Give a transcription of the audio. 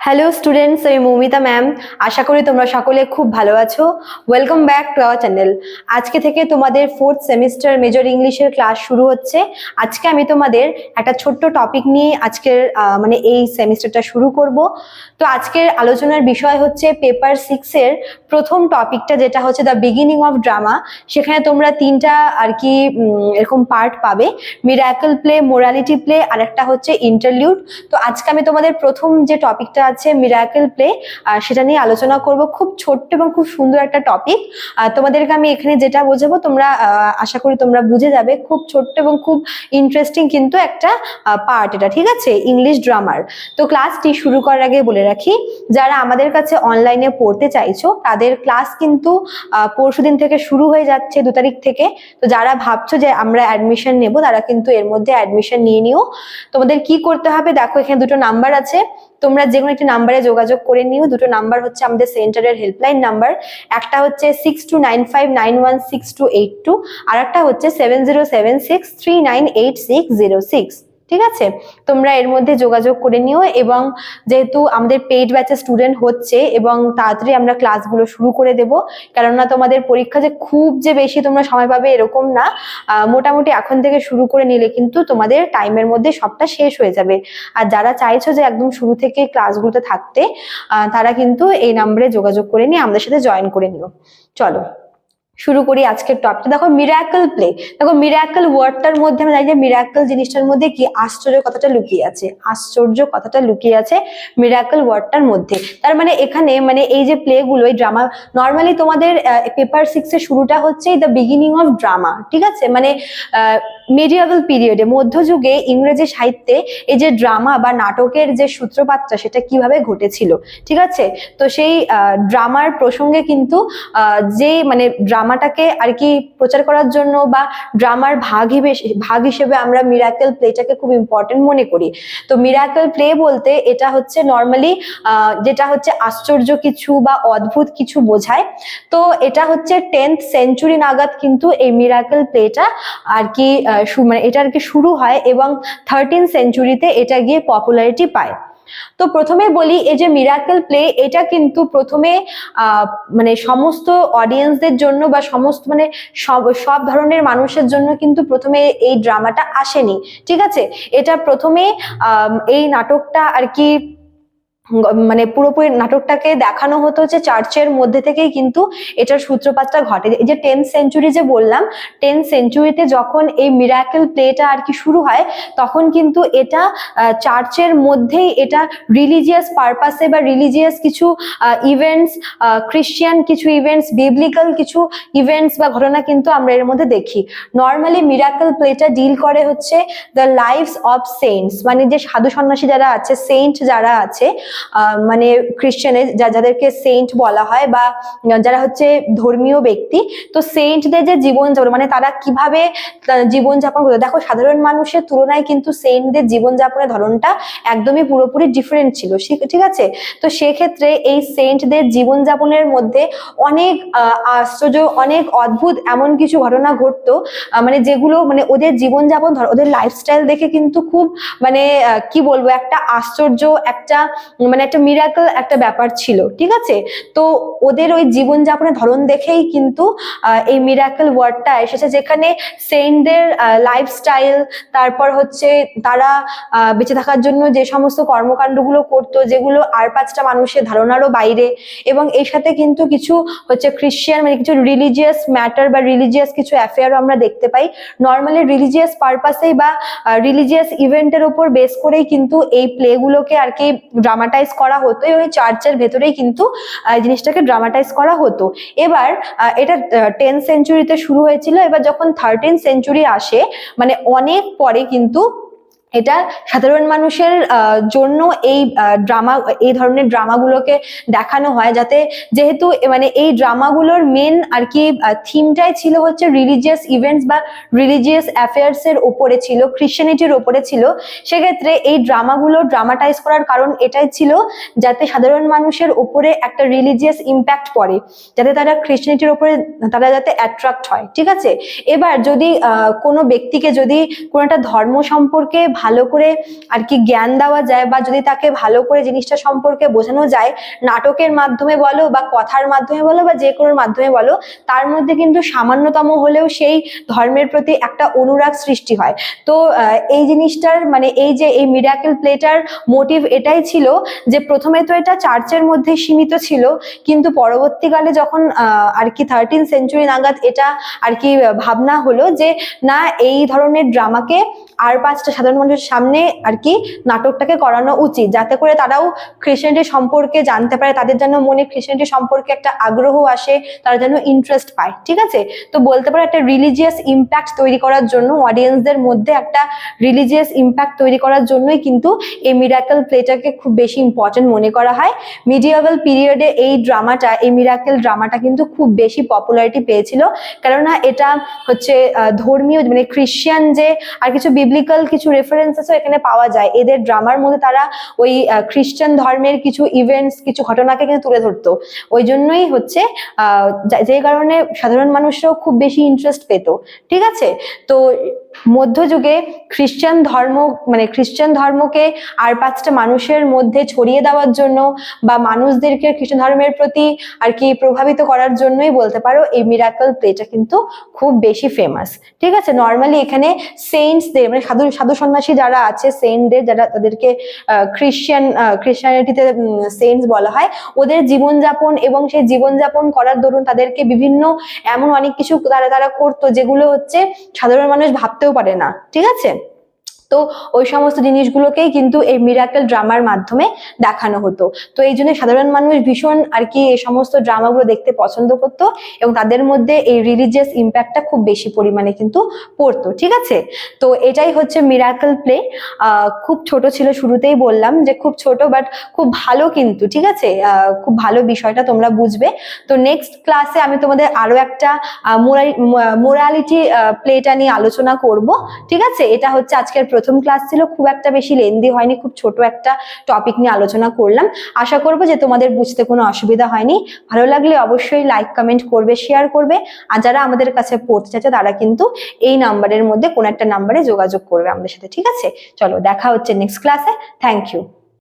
Hello students আমি Moumita ma'am আশা করি তোমরা সকলে খুব ভালো আছো। Welcome back to our channel আজকে থেকে তোমাদের ফোর্থ সেমিস্টার মেজর ইংলিশের ক্লাস শুরু হচ্ছে। আজকে আমি তোমাদের একটা ছোট্ট টপিক নিয়ে আজকের মানে এই সেমিস্টারটা শুরু করব। তো আজকের আলোচনার বিষয় হচ্ছে পেপার সিক্সের প্রথম টপিকটা যেটা হচ্ছে দ্য বিগিনিং অফ ড্রামা সেখানে তোমরা তিনটা আর কি এরকম পার্ট পাবে। মিরাকল প্লে মোরালিটি প্লে আর একটা হচ্ছে ইন্টারলিউড তো আজকে আমি তোমাদের প্রথম যে টপিকটা আছে মিরাকেল প্লে সেটা নিয়ে আলোচনা করব। খুব ছোট্ট এবং খুব সুন্দর একটা টপিক তোমাদেরকে আমি এখানে যেটা বোঝাবো, তোমরা আশা করি তোমরা বুঝে যাবে। খুব ছোট্ট এবং খুব ইন্টারেস্টিং কিন্তু একটা পার্ট এটা, ঠিক আছে? ইংলিশ ড্রামার তো ক্লাসটি শুরু করার আগে বলে রাখি, যারা আমাদের কাছে অনলাইনে পড়তে চাইছো, তাদের ক্লাস কিন্তু পরশু দিন থেকে শুরু হয়ে যাচ্ছে দু তারিখ থেকে। তো যারা ভাবছ যে আমরা অ্যাডমিশন নেব, তারা কিন্তু এর মধ্যে অ্যাডমিশন নিয়ে নিও। তোমাদের কি করতে হবে? দেখো এখানে দুটো নাম্বার আছে। তোমরা যে কোনো একটি নাম্বারে যোগাযোগ করে নিও। দুটো নাম্বার হচ্ছে আমাদের সেন্টারের হেল্পলাইন নাম্বার। একটা হচ্ছে six two nine five nine one six two eight two আর একটা হচ্ছে seven zero seven six three nine eight six zero six ঠিক আছে? তোমরা এর মধ্যে যোগাযোগ করে নিও এবং যেহেতু আমাদের পেইড ব্যাচের স্টুডেন্ট হচ্ছে এবং তাড়াতাড়ি আমরা ক্লাসগুলো শুরু করে দেব, কেননা তোমাদের পরীক্ষা যে খুব যে বেশি তোমরা সময় পাবে এরকম না। মোটামুটি এখন থেকে শুরু করে নিলে কিন্তু তোমাদের টাইমের মধ্যে সবটা শেষ হয়ে যাবে। আর যারা চাইছো যে একদম শুরু থেকে ক্লাসগুলোতে থাকতে তারা কিন্তু এই নাম্বারে যোগাযোগ করে নিয়ে আমাদের সাথে জয়েন করে নিও। চলো। শুরু করি আজকের টপিক দেখো মিরাকল প্লে দেখো মিরাকল ওয়ার্ডটার মধ্যে আমরা জানি যে মিরাকল জিনিসটার মধ্যে কি আশ্চর্য কথাটা লুকিয়ে আছে। আশ্চর্য কথাটা লুকিয়ে আছে মিরাকল ওয়ার্ডটার মধ্যে। তার মানে এখানে মানে এই যে প্লে গুলো এই ড্রামা নর্মালি তোমাদের পেপার সিক্স এর শুরুটা হচ্ছে দ্য বিগিনিং অফ ড্রামা ঠিক আছে? মানে মিডিয়াবল পিরিয়ডে মধ্যযুগে ইংরেজি সাহিত্যে এই যে ড্রামা বা নাটকের যে সূত্রপাতটা, সেটা কীভাবে ঘটেছিল, ঠিক আছে? তো সেই ড্রামার প্রসঙ্গে কিন্তু যে মানে ড্রামাটাকে আর কি প্রচার করার জন্য বা ড্রামার ভাগ হিসেবে ভাগ হিসেবে আমরা মিরাকেল প্লেটাকে খুব ইম্পর্টেন্ট মনে করি। তো মিরাকেল প্লে বলতে এটা হচ্ছে নর্মালি যেটা হচ্ছে আশ্চর্য কিছু বা অদ্ভুত কিছু বোঝায়। তো এটা হচ্ছে টেন্থ সেঞ্চুরি নাগাদ কিন্তু এই মিরাকেল প্লেটা আর কি মানে এটা আর কি শুরু হয় এবং থার্টিন সেঞ্চুরিতে এটা গিয়ে পপুলারিটি পায়। তো প্রথমে বলি, এই যে মিরাকেল প্লে এটা কিন্তু প্রথমে মানে সমস্ত অডিয়েন্সদের জন্য বা সমস্ত মানে সব সব ধরনের মানুষের জন্য কিন্তু প্রথমে এই ড্রামাটা আসেনি। ঠিক আছে? এটা প্রথমে এই নাটকটা আর কি মানে পুরোপুরি নাটকটাকে দেখানো হতো যে চার্চের মধ্যে থেকেই কিন্তু এটার সূত্রপাতটা ঘটে। এই যে টেন্থ সেঞ্চুরি যে বললাম, টেন্থ সেঞ্চুরিতে যখন এই মিরাকেল প্লেটা আর কি শুরু হয়, তখন কিন্তু এটা চার্চের মধ্যেই এটা রিলিজিয়াস পারপাসে বা রিলিজিয়াস কিছু ইভেন্টস খ্রিস্টিয়ান কিছু ইভেন্টস বিবলিক্যাল কিছু ইভেন্টস বা ঘটনা কিন্তু আমরা এর মধ্যে দেখি। নর্মালি মিরাকেল প্লেটা ডিল করে হচ্ছে দ্য লাইফস অফ সেন্টস মানে যে সাধু সন্ন্যাসী যারা আছে সেন্ট যারা আছে মানে খ্রিস্টানে যা যাদেরকে সেন্ট বলা হয় বা যারা হচ্ছে ধর্মীয় ব্যক্তি, তো সেইন্টদের যে জীবনযাপন মানে তারা কীভাবে জীবনযাপন করতো, দেখো সাধারণ মানুষের তুলনায় কিন্তু সেন্টদের জীবনযাপনের ধরনটা একদমই পুরোপুরি ডিফারেন্ট ছিল ঠিক আছে? তো সেক্ষেত্রে এই সেন্টদের জীবনযাপনের মধ্যে অনেক আশ্চর্য, অনেক অদ্ভুত এমন কিছু ঘটনা ঘটতো মানে যেগুলো মানে ওদের জীবনযাপন ধর, ওদের লাইফস্টাইল দেখে কিন্তু খুব মানে কি বলব, একটা আশ্চর্য, একটা মানে একটা মিরাকল একটা ব্যাপার ছিল, ঠিক আছে? তো ওদের ওই জীবনযাপনের ধরন দেখেই কিন্তু এই মিরাকল ওয়ার্ডটা এসেছে যেখানে সেইনদের লাইফস্টাইল তারপর হচ্ছে তারা বেঁচে থাকার জন্য যে সমস্ত কর্মকাণ্ডগুলো করতো, যেগুলো আর পাঁচটা মানুষের ধারণারও বাইরে এবং এর সাথে কিন্তু কিছু হচ্ছে খ্রিস্টিয়ান মানে কিছু রিলিজিয়াস ম্যাটার বা রিলিজিয়াস কিছু অ্যাফেয়ারও আমরা দেখতে পাই। নর্মালি রিলিজিয়াস পারপাসেই বা রিলিজিয়াস ইভেন্টের উপর বেস করেই কিন্তু এই প্লেগুলোকে আর কি ড্রামাটাইজ করা হতো, এবং এই চার্চের ভেতরেই কিন্তু জিনিসটাকে ড্রামাটাইজ করা হতো। এবার এটা টেন সেঞ্চুরিতে শুরু হয়েছিল। এবার যখন থার্টিন সেঞ্চুরি আসে মানে অনেক পরে কিন্তু এটা সাধারণ মানুষের জন্য এই ড্রামা, এই ধরনের ড্রামাগুলোকে দেখানো হয় যাতে যেহেতু মানে এই ড্রামাগুলোর মেন আর কি থিমটাই ছিল হচ্ছে রিলিজিয়াস ইভেন্টস বা রিলিজিয়াস অ্যাফেয়ার্স এর ওপরে ছিল ক্রিশ্চিয়ানিটির ওপরে ছিল। সেক্ষেত্রে এই ড্রামাগুলো ড্রামাটাইজ করার কারণ এটাই ছিল যাতে সাধারণ মানুষের উপরে একটা রিলিজিয়াস ইম্প্যাক্ট পড়ে, যাতে তারা ক্রিশ্চিয়ানিটির ওপরে তারা যাতে অ্যাট্রাক্ট হয়, ঠিক আছে? এবার যদি কোনো ব্যক্তিকে যদি কোনো একটা ধর্ম সম্পর্কে ভালো করে আর কি জ্ঞান দেওয়া যায় বা যদি তাকে ভালো করে জিনিসটা সম্পর্কে বোঝানো যায়, নাটকের মাধ্যমে বলো বা কথার মাধ্যমে বলো বা যে কোনো মাধ্যমে বলো, তার মধ্যে কিন্তু সামান্যতম হলেও সেই ধর্মের প্রতি একটা অনুরাগ সৃষ্টি হয়। তো এই জিনিসটার মানে এই যে এই মিরাকেল প্লেটার মোটিভ এটাই ছিল যে প্রথমে তো এটা চার্চের মধ্যে সীমিত ছিল, কিন্তু পরবর্তীকালে যখন আর কি থার্টিন সেঞ্চুরি নাগাদ এটা আর কি ভাবনা হলো যে না, এই ধরনের ড্রামাকে আর পাঁচটা সাধারণ মানুষের সামনে আর কি নাটকটাকে করানো উচিত। যাতে করে তারাও খ্রিস্টানিটি সম্পর্কে জানতে পারে, তাদের যেন মনে খ্রিস্টানিটি সম্পর্কে একটা আগ্রহ আসে, তারা যেন ইন্টারেস্ট পায়, ঠিক আছে? তো বলতে পারো একটা রিলিজিয়াস ইম্প্যাক্ট তৈরি করার জন্য অডিয়েন্সদের মধ্যে একটা রিলিজিয়াস ইম্প্যাক্ট তৈরি করার জন্যই কিন্তু এই মিরাকেল প্লেটাকে খুব বেশি ইম্পর্টেন্ট মনে করা হয়। মিডিয়াবল পিরিয়ডে এই ড্রামাটা এই মিরাকেল ড্রামাটা কিন্তু খুব বেশি পপুলারিটি পেয়েছিল। কেননা এটা হচ্ছে ধর্মীয় মানে খ্রিস্টান যে আর কিছু বিবলিক্যাল কিছু রেফারেন্সেসও এখানে পাওয়া যায়। এদের ড্রামার মধ্যে তারা ওই খ্রিস্টান ধর্মের কিছু ইভেন্টস কিছু ঘটনাকে কিন্তু তুলে ধরতো। ওই জন্যই হচ্ছে যে কারণে সাধারণ মানুষরাও খুব বেশি ইন্টারেস্ট পেত। ঠিক আছে? তো মধ্যযুগে খ্রিস্টান ধর্ম মানে খ্রিস্টান ধর্মকে আর পাঁচটা মানুষের মধ্যে ছড়িয়ে দেওয়ার জন্য বা মানুষদেরকে খ্রিস্টান ধর্মের প্রতি আর কি প্রভাবিত করার জন্যই বলতে পারো, এই মিরাকল প্লেটা কিন্তু খুব বেশি ফেমাস ঠিক আছে? নর্মালি এখানে সেইন্টসদের মানে সাধু সাধু সন্ন্যাসী যারা আছে সেন্টদের যারা তাদেরকে খ্রিস্টান খ্রিস্টানিটিতে সেন্টস বলা হয়, ওদের জীবনযাপন এবং সেই জীবনযাপন করার দরুন তাদেরকে বিভিন্ন, এমন অনেক কিছু তারা তারা করতো যেগুলো হচ্ছে সাধারণ মানুষ ভাবতেও পারে না। ঠিক আছে? তো ওই সমস্ত জিনিসগুলোকেই কিন্তু এই মিরাকেল ড্রামার মাধ্যমে দেখানো হতো। তো এই জন্য সাধারণ মানুষ ভীষণ আর কি এই সমস্ত ড্রামাগুলো দেখতে পছন্দ করতো এবং তাদের মধ্যে এই রিলিজিয়াস ইম্প্যাক্টটা খুব বেশি পরিমাণে কিন্তু পড়তো, ঠিক আছে? তো এটাই হচ্ছে মিরাকেল প্লে খুব ছোট ছিল শুরুতেই বললাম যে খুব ছোট বাট খুব ভালো কিন্তু, ঠিক আছে? খুব ভালো বিষয়টা তোমরা বুঝবে। তো নেক্সট ক্লাসে আমি তোমাদের আরও একটা মোরালিটি প্লেটা নিয়ে আলোচনা করব, ঠিক আছে? এটা হচ্ছে আজকের প্রথম ক্লাস ছিল, খুব একটা বেশি লেন্দি হয়নি, খুব ছোট একটা টপিক নিয়ে আলোচনা করলাম। আশা করব যে তোমাদের বুঝতে কোনো অসুবিধা হয়নি। ভালো লাগলে অবশ্যই লাইক কমেন্ট করবে শেয়ার করবে। আর যারা আমাদের কাছে পড়তে চাচ্ছে তারা কিন্তু এই নাম্বারের মধ্যে কোনো একটা নাম্বারে যোগাযোগ করবে আমাদের সাথে, ঠিক আছে? চলো, দেখা হচ্ছে নেক্সট ক্লাসে থ্যাংক ইউ